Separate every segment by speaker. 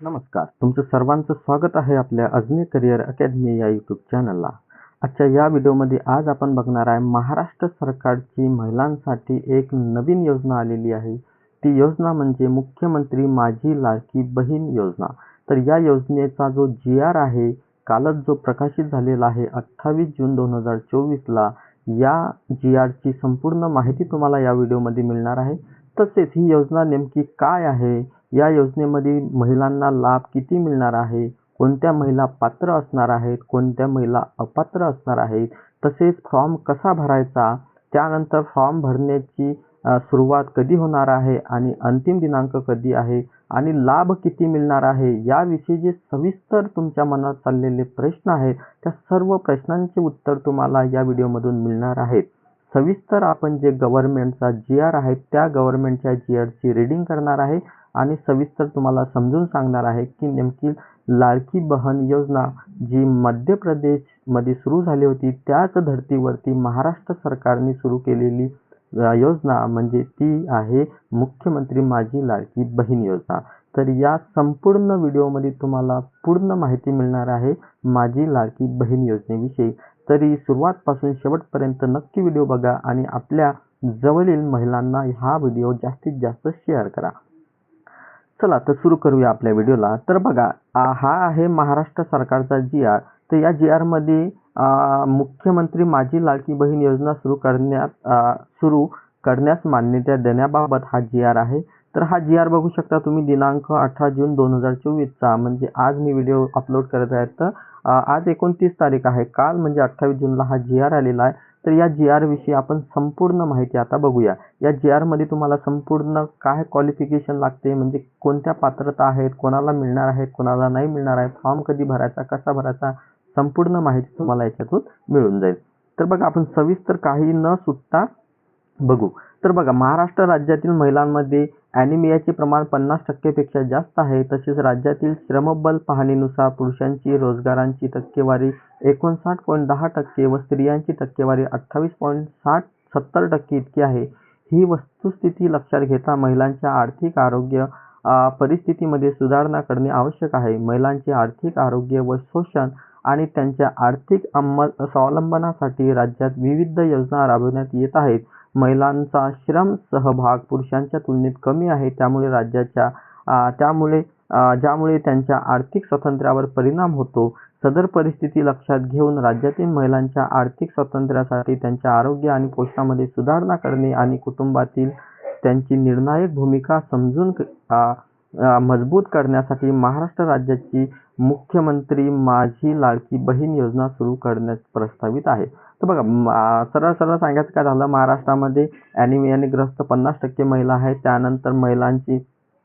Speaker 1: नमस्कार. तुमचं सर्वांचं स्वागत आहे आपल्या अजनी करिअर अकॅडमी या यूट्यूब चॅनलला आजच्या या व्हिडिओमध्ये आज आपण बघणार आहे महाराष्ट्र सरकारची महिलांसाठी एक नवीन योजना आलेली आहे. ती योजना म्हणजे मुख्यमंत्री माझी लाडकी बहीण योजना. तर या योजनेचा जो जी आर आहे कालच जो प्रकाशित झालेला आहे अठ्ठावीस जून दोन हजार चोवीसला या जी आरची संपूर्ण माहिती तुम्हाला या व्हिडिओमध्ये मिळणार आहे. तसेच ही योजना नेमकी काय आहे या योजनेमध्ये महिलांना लाभ किती मिळणार आहे? कोणत्या महिला पात्र असणार आहेत? कोणत्या महिला अपात्र असणार आहेत? तसेच फॉर्म कसा भरायचा? त्यानंतर फॉर्म भरण्याची सुरुवात कधी होणार आहे आणि अंतिम दिनांक कधी आहे आणि लाभ किती मिळणार आहे? याविषयी जे सविस्तर तुमच्या मनात चाललेले प्रश्न आहेत त्या सर्व प्रश्नांचे उत्तर तुम्हाला या व्हिडिओमधून मिळणार आहेत. सविस्तर आपण जे गव्हर्नमेंटचा जी आर आहे त्या गव्हर्नमेंटच्या जी आरची रीडिंग करणार आहे. आणि सविस्तर तुम्हाला समजून सांगणार आहे की नेमकी लाडकी बहन योजना जी मध्य प्रदेशमध्ये सुरू झाली होती त्याच धर्तीवरती महाराष्ट्र सरकारने सुरू केलेली योजना म्हणजे ती आहे मुख्यमंत्री माझी लाडकी बहीण योजना. तर या संपूर्ण व्हिडिओमध्ये तुम्हाला पूर्ण माहिती मिळणार आहे माझी लाडकी बहीण योजनेविषयी. तरी सुरुवातपासून शेवटपर्यंत नक्की व्हिडिओ बघा आणि आपल्या जवळील महिलांना हा व्हिडिओ जास्तीत जास्त शेअर करा. चला तर सुरू करूया आपल्या व्हिडिओला. तर बघा हा आहे महाराष्ट्र सरकारचा जी आर तर या जी आरमध्ये मुख्यमंत्री माझी लाडकी बहीण योजना सुरू करण्यात सुरू करण्यास मान्यता देण्याबाबत हा जी आर आहे. तर हा जी आर बघू शकता तुम्ही दिनांक अठरा जून दोन हजार चोवीसचा. म्हणजे आज मी व्हिडिओ अपलोड करत आहे. तर आज एकोणतीस तारीख आहे. काल म्हणजे अठ्ठावीस जूनला हा जी आर आलेला आहे. तर या जी आर विषयी आपण संपूर्ण माहिती आता बघूया. या जी आरमध्ये तुम्हाला संपूर्ण काय क्वालिफिकेशन लागते? म्हणजे कोणत्या पात्रता आहेत? कोणाला मिळणार आहेत? कोणाला नाही मिळणार आहे फॉर्म कधी भरायचा? कसा भरायचा? संपूर्ण माहिती तुम्हाला याच्यातून मिळून जाईल. तर बघा आपण सविस्तर काही न सुटता बघू. तर बघा महाराष्ट्र राज्यातील महिलांमध्ये ॲनिमियाचे प्रमाण पन्नास टक्केपेक्षा जास्त आहे. तसेच राज्यातील श्रमबल पाहणीनुसार पुरुषांची रोजगारांची टक्केवारी एकोणसाठ पॉईंट दहा टक्के व स्त्रियांची टक्केवारी अठ्ठावीस पॉईंट साठ सत्तर टक्के इतकी आहे. ही वस्तुस्थिती लक्षात घेता महिलांच्या आर्थिक आरोग्य परिस्थितीमध्ये सुधारणा करणे आवश्यक आहे. महिलांचे आर्थिक आरोग्य व शोषण आणि त्यांच्या आर्थिक अंमल स्वावलंबनासाठी राज्यात विविध योजना राबविण्यात येत आहेत. महिलांचा श्रम सहभाग पुरुषांच्या तुलनेत कमी आहे. त्यामुळे राज्याच्या त्यामुळे ज्यामुळे त्यांच्या आर्थिक स्वातंत्र्यावर परिणाम होतो. सदर परिस्थिती लक्षात घेऊन राज्यातील महिलांच्या आर्थिक स्वातंत्र्यासाठी त्यांच्या आरोग्य आणि पोषणामध्ये सुधारणा करणे आणि कुटुंबातील त्यांची निर्णायक भूमिका समजून मजबूत करण्यासाठी महाराष्ट्र राज्याची मुख्यमंत्री माझी लाडकी बहीण योजना सुरू करण्यास प्रस्तावित आहे. तर बघा सरळ सरळ सांगायचं काय झालं? महाराष्ट्रामध्ये ॲनिमियाने ग्रस्त पन्नास टक्के महिला आहेत. त्यानंतर महिलांची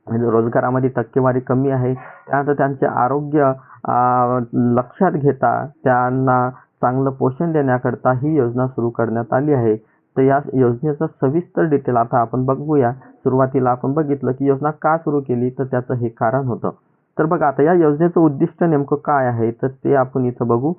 Speaker 1: म्हणजे रोजगारामध्ये टक्केवारी कमी आहे. त्यानंतर त्यांचे आरोग्य लक्षात घेता त्यांना चांगलं पोषण देण्याकरता ही योजना सुरू करण्यात आली आहे. तर या योजनेचं सविस्तर डिटेल आता आपण बघूया. सुरुवातीला आपण बघितलं की योजना का सुरू केली तर त्याचं हे कारण होतं. तर बघा आता या योजनेचं उद्दिष्ट नेमकं काय आहे? तर ते आपण इथं बघू.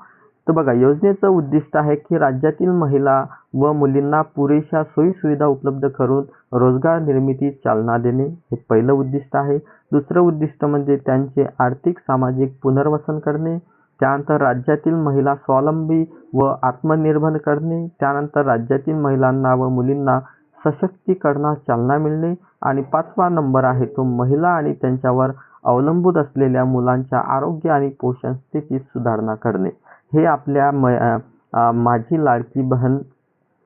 Speaker 1: तर बघा योजनेचं उद्दिष्ट आहे की राज्यातील महिला व मुलींना पुरेशा सोयीसुविधा उपलब्ध करून रोजगार निर्मिती चालना देणे हे पहिलं उद्दिष्ट आहे. दुसरं उद्दिष्ट म्हणजे त्यांचे आर्थिक सामाजिक पुनर्वसन करणे त्यानंतर राज्यातील महिला स्वावलंबी व आत्मनिर्भर करणे त्यानंतर राज्यातील महिलांना व मुलींना सशक्तीकरणास चालना मिळणे आणि पाचवा नंबर आहे तो महिला आणि त्यांच्यावर अवलंबून असलेल्या मुलांच्या आरोग्य आणि पोषण स्थितीत सुधारणा करणे. हे आपल्या म माझी लाडकी बहन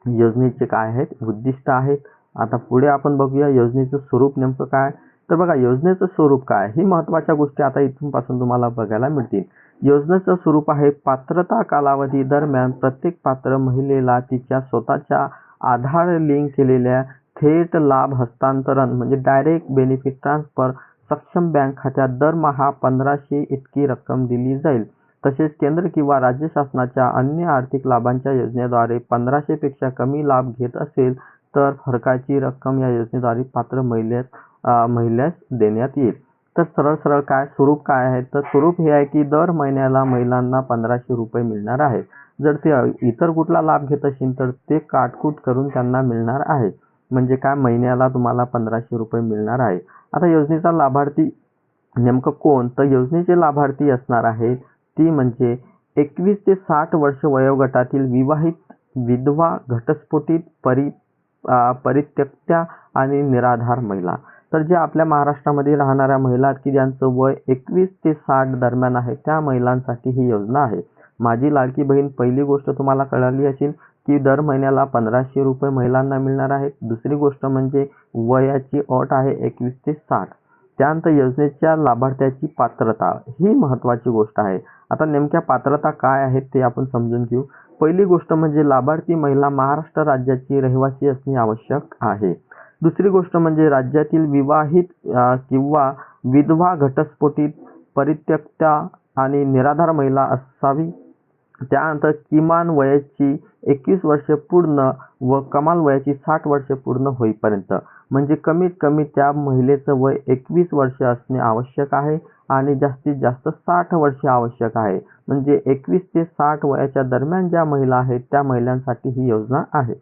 Speaker 1: योजनेचे काय आहेत उद्दिष्ट आहेत. आता पुढे आपण बघूया योजनेचं स्वरूप नेमकं काय. तर बघा योजनेचं स्वरूप काय? ही महत्त्वाच्या गोष्टी आता इथूनपासून तुम्हाला बघायला मिळतील. योजनेचं स्वरूप आहे पात्रता कालावधी दरम्यान प्रत्येक पात्र महिलेला तिच्या स्वतःच्या आधार लिंक केलेल्या थेट लाभ हस्तांतरण म्हणजे डायरेक्ट बेनिफिट ट्रान्सफर सक्षम बँक खात्यात दरमहा पंधराशे इतकी रक्कम दिली जाईल. तसेच केंद्र किंवा राज्य शासनाच्या अन्य आर्थिक लाभांच्या योजनेद्वारे पंधराशेपेक्षा कमी लाभ घेत असेल तर फरकाची रक्कम या योजनेद्वारे पात्र महिलेस महिलेस देण्यात येईल. तर सरळ सरळ काय स्वरूप काय आहे? तर स्वरूप हे आहे की दर महिन्याला महिलांना पंधराशे रुपये मिळणार आहे जर ते इतर कुठला लाभ घेत असतील तर ते काटकूट करून त्यांना मिळणार आहे. म्हणजे काय? महिन्याला तुम्हाला पंधराशे रुपये मिळणार आहे. आता योजनेचा लाभार्थी नेमकं कोण? तर योजनेचे लाभार्थी असणार आहेत ती म्हणजे एकवीस ते साठ वर्ष वयोगटातील विवाहित विधवा घटस्फोटित परि परित्यक्त्या आणि निराधार महिला. तर जे आपल्या महाराष्ट्रामध्ये राहणाऱ्या महिला की ज्यांचं वय एकवीस ते साठ दरम्यान आहे त्या महिलांसाठी ही योजना आहे. माझी लाडकी बहीण पहिली गोष्ट तुम्हाला कळाली असेल की दर महिन्याला पंधराशे रुपये महिलांना मिळणार आहेत दुसरी गोष्ट म्हणजे वयाची अट आहे एकवीस ते साठ. त्यानंतर योजनेच्या लाभार्थ्याची पात्रता ही महत्त्वाची गोष्ट आहे. आता नेमक्या पात्रता काय आहेत ते आपण समजून घेऊ. पहिली गोष्ट म्हणजे लाभार्थी महिला महाराष्ट्र राज्याची रहिवासी असणे आवश्यक आहे. दुसरी गोष्ट म्हणजे राज्यातील विवाहित किंवा विधवा घटस्फोटित परित्यक्त्या आणि निराधार महिला असावी. त्यानंतर किमान वयाची एकवीस वर्षे पूर्ण व कमाल वयाची साठ वर्षे पूर्ण होईपर्यंत. म्हणजे कमीत कमी त्या महिलेचं वय एकवीस वर्ष असणे आवश्यक आहे आणि जास्तीत जास्त साठ वर्षे आवश्यक आहे. म्हणजे एकवीस ते साठ वयाच्या दरम्यान ज्या महिला आहेत त्या महिलांसाठी ही योजना आहे.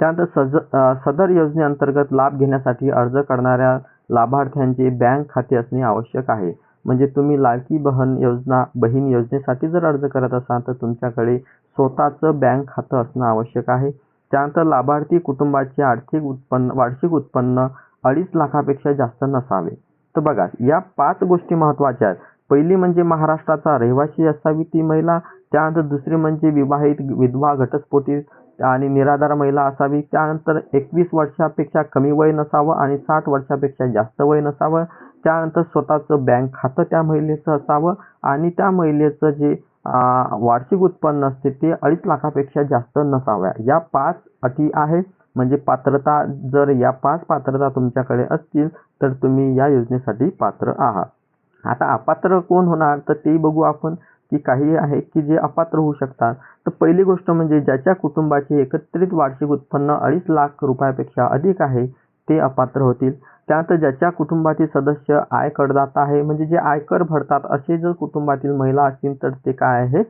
Speaker 1: त्यानंतर सज सदर योजनेअंतर्गत लाभ घेण्यासाठी अर्ज करणाऱ्या लाभार्थ्यांचे बँक खाते असणे आवश्यक आहे. म्हणजे तुम्ही लाडकी बहन योजना बहीण योजनेसाठी जर अर्ज करत असाल तर तुमच्याकडे स्वतःचं बँक खातं असणं आवश्यक आहे. त्यानंतर लाभार्थी कुटुंबाचे आर्थिक उत्पन्न वार्षिक उत्पन्न अडीच लाखापेक्षा जास्त नसावे. तर बघा या पाच गोष्टी महत्त्वाच्या आहेत. पहिली म्हणजे महाराष्ट्राचा रहिवासी असावी ती महिला. त्यानंतर दुसरी म्हणजे विवाहित विधवा घटस्फोटी आणि निराधार महिला असावी. त्यानंतर एकवीस वर्षापेक्षा कमी वय नसावं आणि साठ वर्षापेक्षा जास्त वय नसावं. त्यानंतर स्वतःचं बँक खातं त्या महिलेचं असावं आणि त्या महिलेचं जे वार्षिक उत्पन्न असते ते अडीच लाखापेक्षा जास्त नसाव्या या पाच अटी आहे. म्हणजे पात्रता जर या पाच पात्रता तुमच्याकडे असतील तर तुम्ही या योजनेसाठी पात्र आहात. आता अपात्र कोण होणार तर ते बघू आपण. की काही आहे की जे अपात्र होऊ शकतात. तर पहिली गोष्ट म्हणजे ज्याच्या कुटुंबाचे एकत्रित वार्षिक उत्पन्न अडीच लाख रुपयापेक्षा अधिक आहे ते अपात्र होतील. त्यानंतर ज्याच्या कुटुंबातील सदस्य आय करदाता आहे म्हणजे जे आयकर भरतात असे जर कुटुंबातील महिला असतील तर ते काय आहे?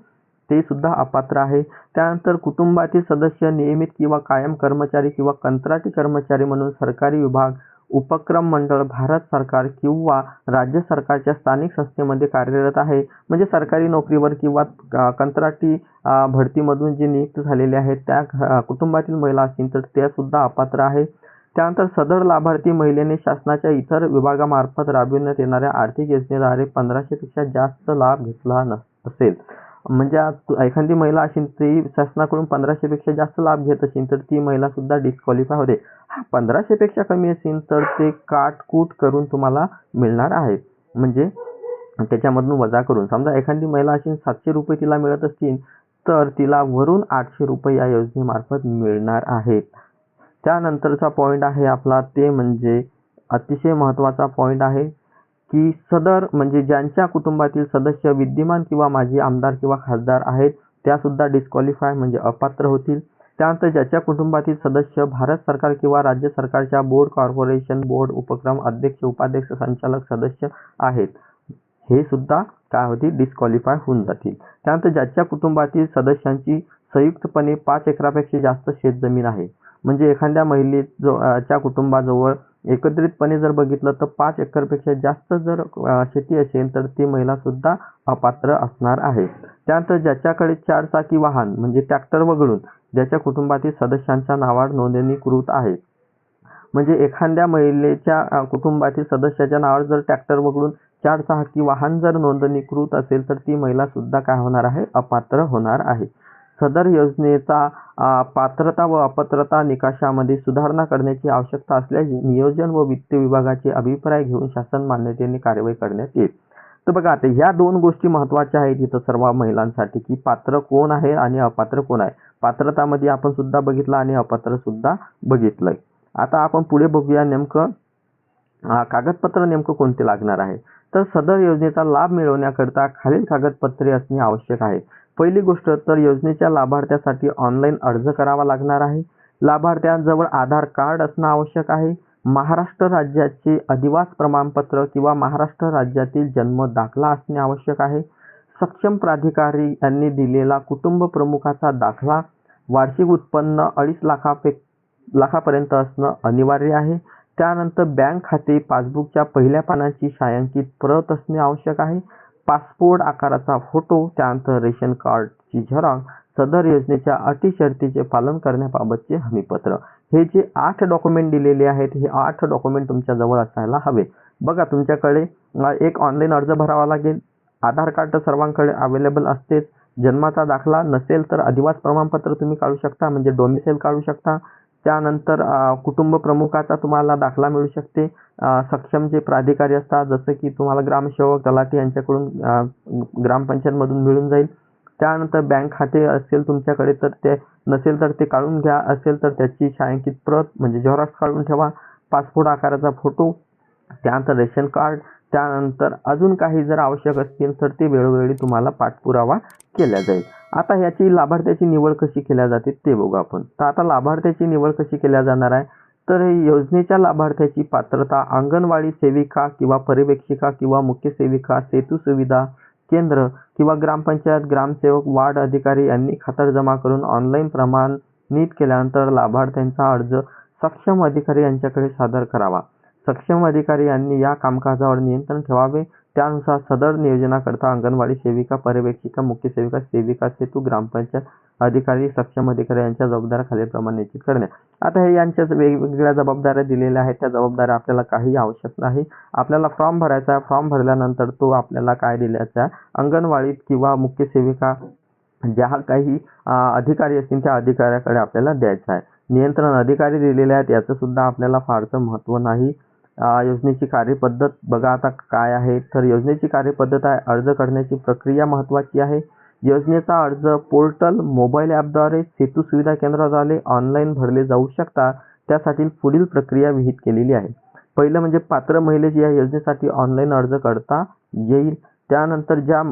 Speaker 1: ते सुद्धा अपात्र आहे. त्यानंतर कुटुंबातील सदस्य नियमित किंवा कायम कर्मचारी किंवा कंत्राटी कर्मचारी म्हणून सरकारी विभाग उपक्रम मंडळ भारत सरकार किंवा राज्य सरकारच्या स्थानिक संस्थेमध्ये कार्यरत आहे. म्हणजे सरकारी नोकरीवर किंवा कंत्राटी भरतीमधून जे नियुक्त झालेले आहेत त्या घ- कुटुंबातील महिला असतील तर त्या सुद्धा अपात्र आहे. त्यानंतर सदर लाभार्थी महिलेने शासनाच्या इतर विभागामार्फत राबविण्यात येणाऱ्या आर्थिक योजनेद्वारे पंधराशेपेक्षा जास्त लाभ घेतला न असेल. म्हणजे आज एखादी महिला असेल ती शासनाकडून पंधराशेपेक्षा जास्त लाभ घेत असेल तर ती महिला सुद्धा डिस्क्वालिफाय होते. हा पंधराशेपेक्षा कमी असेल तर ते काटकूट करून तुम्हाला मिळणार आहे. म्हणजे त्याच्यामधून वजा करून. समजा एखादी महिला असेल सातशे रुपये तिला मिळत असतील तर तिला वरून आठशे रुपये या योजनेमार्फत मिळणार आहेत. त्यानंतरचा पॉईंट आहे आपला ते म्हणजे अतिशय महत्त्वाचा पॉईंट आहे की सदर म्हणजे ज्यांच्या कुटुंबातील सदस्य विद्यमान किंवा माजी आमदार किंवा खासदार आहेत त्यासुद्धा डिस्क्वालिफाय म्हणजे अपात्र होतील. त्यानंतर ज्याच्या कुटुंबातील सदस्य भारत सरकार किंवा राज्य सरकारच्या बोर्ड कॉर्पोरेशन बोर्ड उपक्रम अध्यक्ष उपाध्यक्ष संचालक सदस्य आहेत हे सुद्धा काय होतील? डिस्क्वालिफाय होऊन जातील. त्यानंतर ज्याच्या कुटुंबातील सदस्यांची संयुक्तपणे पाच एकरापेक्षा जास्त शेतजमीन आहे म्हणजे एखाद्या महिले जो च्या कुटुंबाजवळ एकत्रितपणे जर बघितलं तर पाच एकरपेक्षा जास्त जर शेती असेल तर ती महिला सुद्धा अपात्र असणार आहे. त्यानंतर ज्याच्याकडे चारचाकी वाहन म्हणजे ट्रॅक्टर वगळून ज्याच्या कुटुंबातील सदस्यांच्या नावावर नोंदणीकृत आहे. म्हणजे एखाद्या महिलेच्या कुटुंबातील सदस्याच्या नावावर जर ट्रॅक्टर वगळून चारचाकी वाहन जर नोंदणीकृत असेल तर ती महिला सुद्धा काय होणार आहे? अपात्र होणार आहे. सदर योजनेचा पात्रता व अपात्रता निकषामध्ये सुधारणा करण्याची आवश्यकता असल्याचे नियोजन व वित्त विभागाचे अभिप्राय घेऊन शासन मान्यतेने कार्यवाही करण्यात येईल. तर बघा आता ह्या दोन गोष्टी महत्त्वाच्या आहेत इथं सर्व महिलांसाठी की पात्र कोण आहे आणि अपात्र कोण आहे. पात्रतामध्ये आपण सुद्धा बघितलं आणि अपात्र सुद्धा बघितलंय. आता आपण पुढे बघूया नेमकं कागदपत्र नेमकं कोणते लागणार आहे. तर सदर योजनेचा लाभ मिळवण्याकरता खालील कागदपत्रे असणे आवश्यक आहे. पहिली गोष्ट तर योजनेच्या लाभार्थ्यासाठी ऑनलाईन अर्ज करावा लागणार आहे. लाभार्थ्यांजवळ आधार कार्ड असणं आवश्यक आहे. महाराष्ट्र राज्याचे अधिवास प्रमाणपत्र किंवा महाराष्ट्र राज्यातील जन्म दाखला असणे आवश्यक आहे. सक्षम प्राधिकारी यांनी दिलेला कुटुंब प्रमुखाचा दाखला वार्षिक उत्पन्न अडीच लाखापे लाखापर्यंत असणं अनिवार्य आहे. त्यानंतर बँक खाते पासबुकच्या पहिल्या पानाची छायांकित प्रत असणे आवश्यक आहे. पासपोर्ट आकाराचा फोटो त्यानंतर रेशन कार्डची झेरॉक्स सदर योजनेच्या अटी शर्तीचे पालन करण्याबाबतचे हमीपत्र. हे जे आठ डॉक्युमेंट दिलेले आहेत हे आठ डॉक्युमेंट तुमच्या जवळ असायला हवे. बघा तुमच्याकडे एक ऑनलाईन अर्ज भरावा लागेल. आधार कार्ड सर्वांकडे अवेलेबल असतेच. जन्माचा दाखला नसेल तर अधिवास प्रमाणपत्र तुम्ही काढू शकता म्हणजे डोमिसेल काढू शकता. त्यानंतर कुटुंब प्रमुखाचा तुम्हाला दाखला मिळू शकते. सक्षम जे प्राधिकारी असतात जसं की तुम्हाला ग्रामसेवक तलाठी यांच्याकडून ग्रामपंचायतमधून मिळून जाईल. त्यानंतर बँक खाते असेल तुमच्याकडे तर ते नसेल तर ते काढून घ्या. असेल तर त्याची छायांकित प्रत म्हणजे झेरॉक्स काढून ठेवा. पासपोर्ट आकाराचा फोटो त्यानंतर रेशन कार्ड त्यानंतर अजून काही जर आवश्यक असतील तर ते वेळोवेळी तुम्हाला पाठपुरावा केला जाईल. आता ह्याची लाभार्थ्याची निवड कशी केल्या जाते ते बघू आपण. तर आता लाभार्थ्याची निवड कशी केल्या जाणार आहे? तर हे योजनेच्या लाभार्थ्याची पात्रता अंगणवाडी सेविका किंवा पर्यवेक्षिका किंवा मुख्य सेविका सेतू सुविधा केंद्र किंवा ग्रामपंचायत ग्रामसेवक वार्ड अधिकारी यांनी खातरजमा करून ऑनलाईन प्रमाणित केल्यानंतर लाभार्थ्यांचा अर्ज सक्षम अधिकारी यांच्याकडे सादर करावा. सक्षम अधिकारी यांनी या कामकाजावर नियंत्रण ठेवावे. त्यानुसार सदर नियोजनाकरता अंगणवाडी सेविका पर्यवेक्षिका मुख्य सेविका सेविका सेतू ग्रामपंचायत अधिकारी सक्षम अधिकारी यांच्या जबाबदाऱ्या खालीलप्रमाणे निश्चित करणे. आता हे यांच्या वेगवेगळ्या जबाबदाऱ्या दिलेल्या आहेत. त्या जबाबदाऱ्या आपल्याला काही आवश्यक नाही. आपल्याला फॉर्म भरायचा आहे. फॉर्म भरल्यानंतर तो आपल्याला काय दिल्याचा आहे? अंगणवाडीत किंवा मुख्य सेविका ज्या काही अधिकारी असतील त्या अधिकाऱ्याकडे आपल्याला द्यायचा आहे. नियंत्रण अधिकारी दिलेले आहेत याचं सुद्धा आपल्याला फारसं महत्त्व नाही. योजनेची कार्यपद्धत बघा आता काय आहे. तर योजनेची कार्यपद्धत आहे अर्ज करण्याची प्रक्रिया महत्त्वाची आहे. योजनेचा अर्ज पोर्टल मोबाईल ॲपद्वारे सेतू सुविधा केंद्राद्वारे ऑनलाईन भरले जाऊ शकतात. त्यासाठी पुढील प्रक्रिया विहित केलेली आहे. पहिलं म्हणजे पात्र महिलेची या योजनेसाठी ऑनलाईन अर्ज करता येईल. त्यानंतर ज्या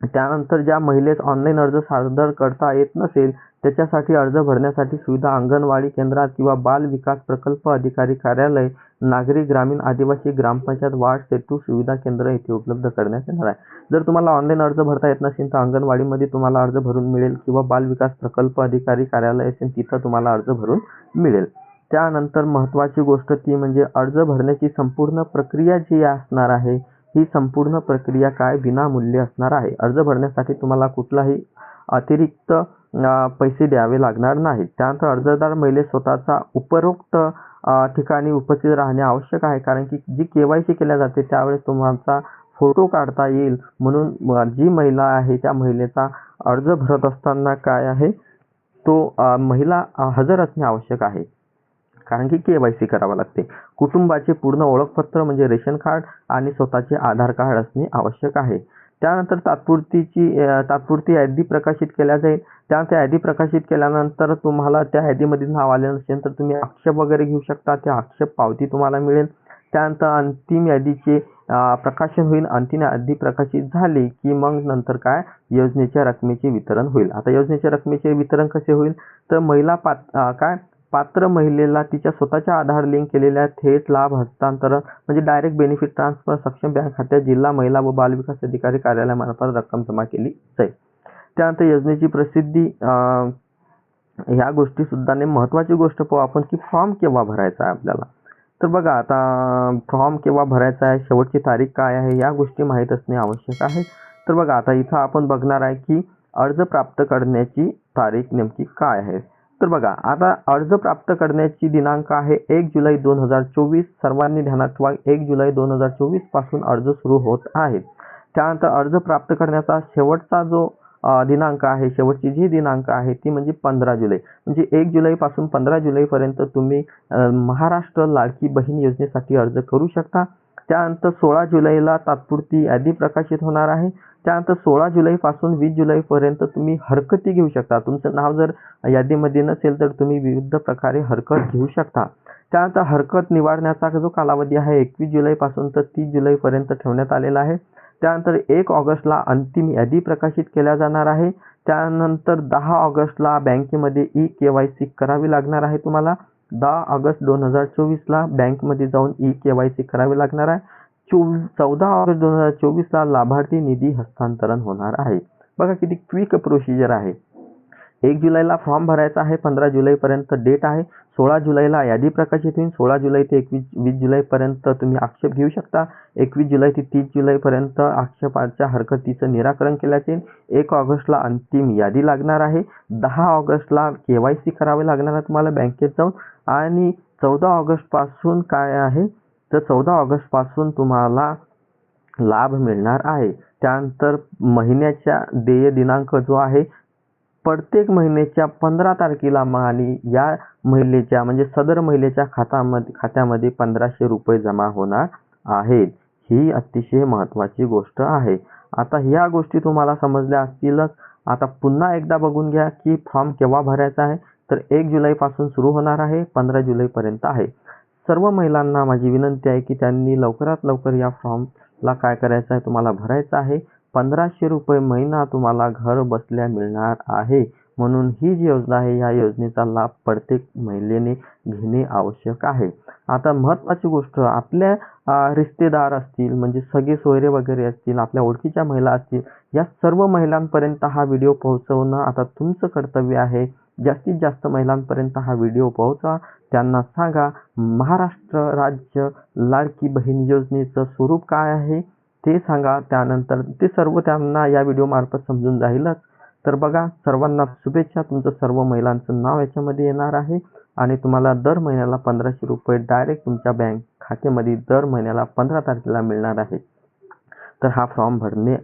Speaker 1: त्यानंतर ज्या महिलेस ऑनलाईन अर्ज सादर करता येत नसेल त्याच्यासाठी अर्ज भरण्यासाठी सुविधा अंगणवाडी केंद्रात किंवा बाल विकास प्रकल्प अधिकारी कार्यालय नागरी ग्रामीण आदिवासी ग्रामपंचायत वार्ड सेतू सुविधा केंद्र येथे उपलब्ध करण्यात येणार आहे. जर तुम्हाला ऑनलाईन अर्ज भरता येत नसेल तर अंगणवाडीमध्ये तुम्हाला अर्ज भरून मिळेल किंवा बाल विकास प्रकल्प अधिकारी कार्यालय असेल तिथं तुम्हाला अर्ज भरून मिळेल. त्यानंतर महत्त्वाची गोष्ट ती म्हणजे अर्ज भरण्याची संपूर्ण प्रक्रिया जी असणार आहे ही संपूर्ण प्रक्रिया काय विनामूल्य असणार आहे? अर्ज भरण्यासाठी तुम्हाला कुठलाही अतिरिक्त पैसे द्यावे लागणार नाहीत. त्यानंतर अर्जदार महिलेस स्वतःचा उपरोक्त ठिकाणी उपस्थित राहणे आवश्यक आहे. कारण की जी के वाय सी केल्या जाते त्यावेळेस तुम्हाला फोटो काढता येईल. म्हणून जी महिला आहे त्या महिलेचा अर्ज भरत असताना काय आहे? तो महिला हजर असणे आवश्यक आहे. कारण की के वाय सी करावं लागते. कुटुंबाचे पूर्ण ओळखपत्र म्हणजे रेशन कार्ड आणि स्वतःचे आधार कार्ड असणे आवश्यक आहे. त्यानंतर तात्पुरतीची तात्पुरती यादी प्रकाशित केल्या जाईल. त्यानंतर यादी प्रकाशित केल्यानंतर तुम्हाला त्या यादीमध्ये नाव आले नसेल तर तुम्ही आक्षेप वगैरे घेऊ शकता. त्या आक्षेप पावती तुम्हाला मिळेल. त्यानंतर अंतिम यादीचे प्रकाशन होईल. अंतिम यादी प्रकाशित झाली की मग नंतर काय? योजनेच्या रकमेचे वितरण होईल. आता योजनेच्या रकमेचे वितरण कसे होईल? तर महिला पात काय? पात्र महिलेला तिच्या स्वतःच्या आधार लिंक केलेल्या थेट लाभ हस्तांतरण म्हणजे डायरेक्ट बेनिफिट ट्रान्सफर सक्षम बँक खात्यात जिल्हा महिला व बालविकास अधिकारी कार्यालयामार्फत रक्कम जमा केली जाईल. त्यानंतर योजनेची प्रसिद्धी ह्या गोष्टीसुद्धा ने महत्त्वाची गोष्ट पाहू आपण की फॉर्म केव्हा भरायचा आहे आपल्याला. तर बघा आता फॉर्म केव्हा भरायचा आहे शेवटची तारीख काय आहे या गोष्टी माहीत असणे आवश्यक आहे. तर बघा आता इथं आपण बघणार आहे की अर्ज प्राप्त करण्याची तारीख नेमकी काय आहे. तर बघा आता अर्ज प्राप्त करण्याची दिनांक आहे एक जुलै दोन हजार चोवीस. सर्वांनी ध्यानात ठेवा एक जुलै दोन हजार चोवीसपासून अर्ज सुरू होत आहेत. त्यानंतर अर्ज प्राप्त करण्याचा शेवटचा जो दिनांक आहे शेवटची जी दिनांक आहे ती म्हणजे पंधरा जुलै. म्हणजे एक जुलैपासून पंधरा जुलैपर्यंत तुम्ही महाराष्ट्र लाडकी बहीण योजनेसाठी अर्ज करू शकता. त्यानंतर सोळा जुलैला तात्पुरती यादी प्रकाशित होणार आहे. त्यानंतर सोळा जुलैपासून वीस जुलैपर्यंत तुम्ही हरकती घेऊ शकता. तुमचं नाव जर यादीमध्ये नसेल तर तुम्ही विविध प्रकारे हरकत घेऊ शकता. त्यानंतर हरकत निवाडण्याचा जो कालावधी आहे एकवीस जुलैपासून तर तीस जुलैपर्यंत ठेवण्यात आलेला आहे. त्यानंतर एक ऑगस्टला अंतिम यादी प्रकाशित केल्या जाणार आहे. त्यानंतर दहा ऑगस्टला बँकेमध्ये ई के वाय सी करावी लागणार आहे तुम्हाला. दहा ऑगस्ट दोन हजार चोवीसला बँकमध्ये जाऊन ई के वाय सी करावी लागणार आहे. चोवीस चौदा ऑगस्ट दोन हजार चोवीसला लाभार्थी निधी हस्तांतरण होणार आहे. बघा किती क्विक प्रोसिजर आहे. एक जुलैला फॉर्म भरायचा आहे पंधरा जुलैपर्यंत डेट आहे. सोळा जुलैला यादी प्रकाशित होईल. सोळा जुलै ते एकवीस वीस जुलैपर्यंत तुम्ही आक्षेप घेऊ शकता. एकवीस जुलै ते तीस जुलैपर्यंत आक्षेपाच्या हरकतीचं निराकरण केल्यास एक ऑगस्टला अंतिम यादी लागणार आहे. दहा ऑगस्टला के वाय सी करावे लागणार आहे तुम्हाला बँकेत जाऊन. आणि चौदा ऑगस्टपासून काय आहे? तर चौदा ऑगस्टपासून तुम्हाला लाभ मिळणार आहे. त्यानंतर महिन्याच्या देय दिनांक जो आहे प्रत्येक महिन्याच्या पंधरा तारखेला मग आणि या महिलेच्या म्हणजे सदर महिलेच्या खात्यामध्ये खात्यामध्ये पंधराशे रुपये जमा होणार आहेत. ही अतिशय महत्त्वाची गोष्ट आहे. आता ह्या गोष्टी तुम्हाला समजल्या असतीलच. आता पुन्हा एकदा बघून घ्या की फॉर्म केव्हा भरायचा आहे. तर एक जुलैपासून सुरू होणार आहे पंधरा जुलैपर्यंत आहे. सर्व महिलांना माझी विनंती आहे की त्यांनी लवकरात लवकर या फॉर्मला काय करायचं आहे तुम्हाला भरायचं आहे. पंधराशे रुपये महिना तुम्हाला घर बसल्या मिळणार आहे. म्हणून ही जी योजना आहे या योजनेचा लाभ प्रत्येक महिलेने घेणे आवश्यक आहे. आता महत्त्वाची गोष्ट आपल्या रिश्तेदार असतील म्हणजे सगळे सोयरे वगैरे असतील आपल्या ओळखीच्या महिला असतील या सर्व महिलांपर्यंत हा व्हिडिओ पोहोचवणं आता तुमचं कर्तव्य आहे. जास्तीत जास्त महिलांपर्यंत हा व्हिडिओ पोहोचा. त्यांना सांगा महाराष्ट्र राज्य लाडकी बहीण योजनेचं स्वरूप काय आहे? ते सांगा. त्यानंतर ते सर्व त्यांना या व्हिडिओमार्फत समजून जाईलच. तर बघा सर्वांना शुभेच्छा. तुमचं सर्व महिलांचं नाव याच्यामध्ये येणार आहे. आणि तुम्हाला दर महिन्याला पंधराशे रुपये डायरेक्ट तुमच्या बँक खात्यामध्ये दर महिन्याला पंधरा तारखेला मिळणार आहे. तर हा फॉर्म भरणे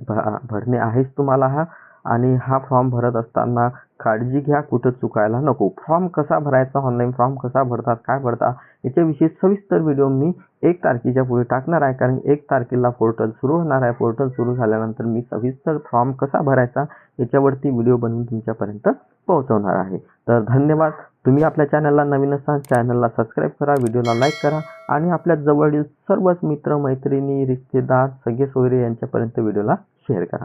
Speaker 1: भरणे आहेच तुम्हाला हा. आणि हा फॉर्म भरत असताना काळजी घ्या कुठं चुकायला नको. फॉर्म कसा भरायचा ऑनलाईन फॉर्म कसा भरतात काय भरतात याच्याविषयी सविस्तर व्हिडिओ मी एक तारखेच्या पुढे टाकणार आहे. कारण एक तारखेला पोर्टल सुरू होणार आहे. पोर्टल सुरू झाल्यानंतर मी सविस्तर फॉर्म कसा भरायचा याच्यावरती व्हिडिओ बनवून तुमच्यापर्यंत पोहोचवणार आहे. तर धन्यवाद. तुम्ही आपल्या चॅनलला नवीन असाल चॅनलला सबस्क्राईब करा व्हिडिओला लाईक करा आणि आपल्या जवळील सर्वच मित्र मैत्रिणी रिश्तेदार सगळे सोयरे यांच्यापर्यंत व्हिडिओला शेअर करा.